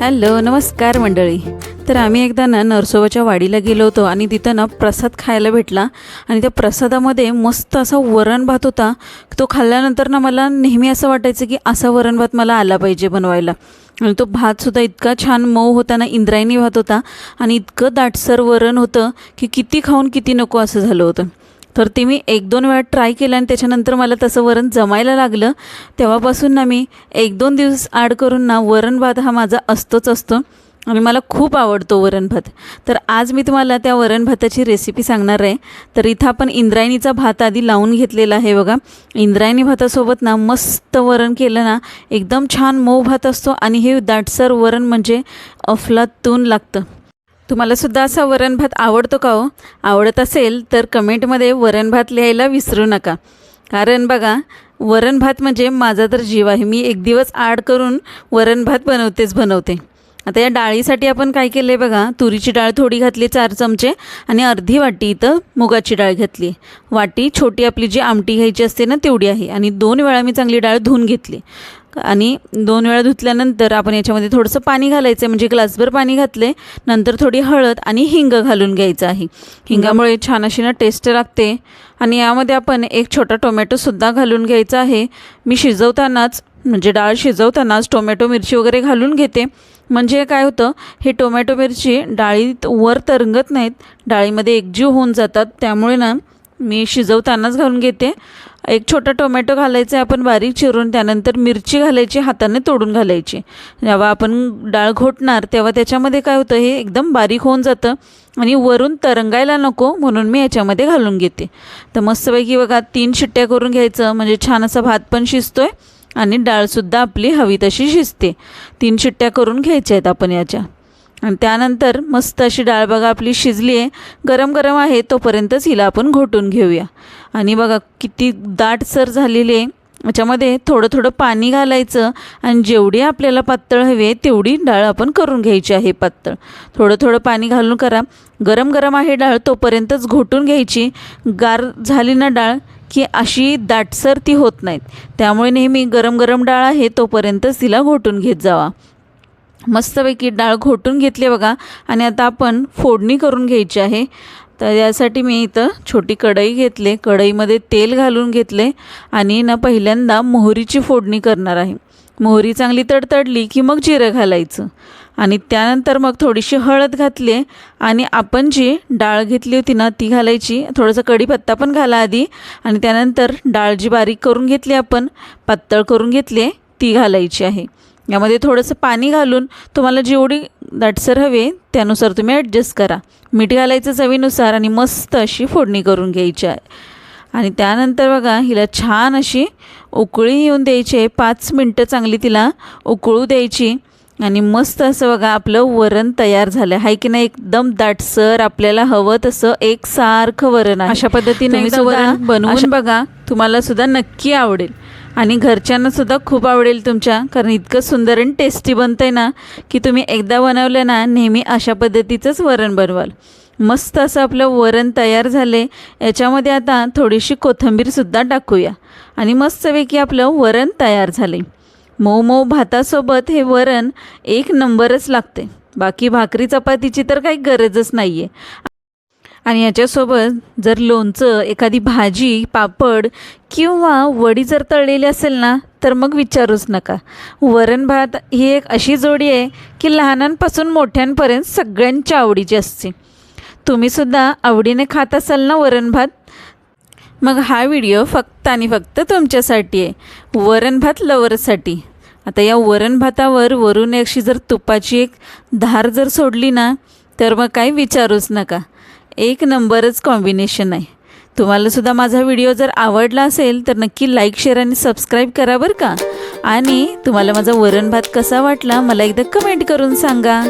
Hello नमस्कार मंडळी. तर आम्ही एकदा ना नरसोबाच्या वाडीला गेलो होतो आणि तिथं ना प्रसाद खायला भेटला. आणि त्या प्रसादामध्ये मस्त असा वरण भात होता. तो खाल्ल्यानंतर ना मला नेहमी असं वाटायचं की असा वरण भात मला आला पाहिजे बनवायला. आणि तो भातसुद्धा इतका छान मऊ होता ना इंद्रायणी भात होता. आणि इतकं दाटसर वरण होतं की किती खाऊन किती नको असं झालं होतं. तर ते मी एक दोन वेळा ट्राय केलं आणि त्याच्यानंतर मला तसं वरण जमायला लागलं. तेव्हापासून ना मी एक दोन दिवस आड करून ना वरण भात हा माझा असतोच असतो आणि मला खूप आवडतो वरण भात. तर आज मी तुम्हाला त्या वरण भाताची रेसिपी सांगणार आहे. तर इथं आपण इंद्रायणीचा भात आधी लावून घेतलेला आहे बघा. इंद्रायणी भातासोबत ना मस्त वरण केलं ना एकदम छान मऊ भात असतो आणि हे दाटसर वरण म्हणजे अफलातून लागतं. तुम्हाला सुद्धा असा वरण भात आवडतो का हो? आवडत असेल तर कमेंटमध्ये वरण भात लिहायला विसरू नका. कारण बघा वरण भात म्हणजे माझा तर जीव आहे. मी एक दिवस आड करून वरण भात बनवतेच बनवते. आता या डाळीसाठी आपण काय केलं आहे बघा तुरीची डाळ थोडी घातली चार चमचे आणि अर्धी वाटी इथं मुगाची डाळ घातली. वाटी छोटी आपली जी आमटी घ्यायची असते ना तेवढी आहे. आणि दोन वेळा मी चांगली डाळ धुवून घेतली. आणि दोन वेळा धुतल्यानंतर आपण याच्यामध्ये थोडंसं पाणी घालायचं आहे म्हणजे ग्लासभर पाणी घातले नंतर थोडी हळद आणि हिंग घालून घ्यायचं आहे. हिंगामुळे छान अशी ना टेस्ट लागते. आणि यामध्ये आपण एक छोटा टोमॅटोसुद्धा घालून घ्यायचा आहे. मी शिजवतानाच म्हणजे डाळ शिजवतानाच टोमॅटो मिरची वगैरे घालून घेते. म्हणजे काय होतं हे टोमॅटो मिरची डाळीत वर तरंगत नाहीत डाळीमध्ये एकजीव होऊन जातात. त्यामुळे ना मी शिजवतानाच घालून घेते. एक छोटा टोमॅटो घालायचा आहे आपण बारीक चिरून त्यानंतर मिरची घालायची हाताने तोडून घालायची. जेव्हा आपण डाळ घोटणार तेव्हा त्याच्यामध्ये काय होतं हे एकदम बारीक होऊन जातं आणि वरून तरंगायला नको म्हणून मी याच्यामध्ये घालून घेते. तर मस्तपैकी बघा तीन शिट्ट्या करून घ्यायचं म्हणजे छान असा भात पण शिजतो आहे आणि डाळसुद्धा आपली हवी तशी शिजते. तीन शिट्ट्या करून घ्यायच्या आहेत आपण याच्या. आणि त्यानंतर मस्त अशी डाळ बघा आपली शिजली आहे. गरम गरम आहे तोपर्यंतच हिला आपण घोटून घेऊया. आणि बघा किती दाटसर झालेली आहे. याच्यामध्ये थोडं थोडं पाणी घालायचं आणि जेवढी आपल्याला पातळ हवी आहे तेवढी डाळ आपण करून घ्यायची आहे पातळ. थोडं थोडं पाणी घालून करा. गरम गरम आहे डाळ तोपर्यंतच घोटून घ्यायची. गार झाली ना डाळ की अशी दाटसर ती होत नाहीत. त्यामुळे नेहमी गरम गरम डाळ आहे तोपर्यंतच तिला घोटून घेत जावा. मस्तपैकी डाळ घोटून घेतली बघा. आणि आता आपण फोडणी करून घ्यायची आहे. तर यासाठी मी इथं छोटी कढई घेतले. कढईमध्ये तेल घालून घेतले. आणि ना पहिल्यांदा मोहरीची फोडणी करणार आहे. मोहरी चांगली तडतडली की मग जिरं घालायचं. आणि त्यानंतर मग थोडीशी हळद घातली. आणि आपण जी डाळ घेतली होती ना ती घालायची. थोडंसं कढीपत्ता पण घाला आधी. आणि त्यानंतर डाळ जी बारीक करून घेतली आपण पातळ करून घेतली ती घालायची आहे. यामध्ये थोडंसं पाणी घालून तुम्हाला जेवढी दाटसर हवे त्यानुसार तुम्ही ॲडजस्ट करा. मीठ घालायचं चवीनुसार आणि मस्त अशी फोडणी करून घ्यायची आहे. आणि त्यानंतर बघा हिला छान अशी उकळी येऊन द्यायची आहे. पाच मिनटं चांगली तिला उकळू द्यायची. आणि मस्त असं बघा आपलं वरण तयार झालं आहे की नाही? एकदम दाटसर आपल्याला हवं तसं एकसारखं वरण आहे. अशा पद्धतीने वरण बनवून बघा. तुम्हाला सुद्धा नक्की आवडेल. आणि घरच्यांनासुद्धा खूप आवडेल तुमच्या कारण इतकं सुंदर आणि टेस्टी बनतं आहे ना की तुम्ही एकदा बनवलं ना नेहमी अशा पद्धतीचंच वरण बनवाल. मस्त असं आपलं वरण तयार झाले याच्यामध्ये आता थोडीशी कोथिंबीरसुद्धा टाकूया. आणि मस्तपैकी आपलं वरण तयार झाले. मऊ मऊ भातासोबत हे वरण एक नंबरच लागते. बाकी भाकरी चपातीची तर काही गरजच नाही आहे आणि याच्यासोबत जर लोणचं एखादी भाजी पापड किंवा वडी जर तळलेली असेल ना तर मग विचारूच नका. वरण भात ही एक अशी जोडी आहे की लहानांपासून मोठ्यांपर्यंत सगळ्यांच्या आवडीची असते. तुम्हीसुद्धा आवडीने खात असाल ना वरण भात? मग हा व्हिडिओ फक्त आणि फक्त तुमच्यासाठी आहे. वरण भात लवरसाठी. आता या वरण भातावर वरून अशी जर तुपाची एक धार जर सोडली ना तर मग काही विचारूच नका. एक नंबरच कॉम्बिनेशन आहे. तुम्हालासुद्धा माझा व्हिडिओ जर आवडला असेल तर नक्की लाईक शेअर आणि सबस्क्राईब करा बरं का. आणि तुम्हाला माझा वरण भात कसा वाटला मला एकदा कमेंट करून सांगा.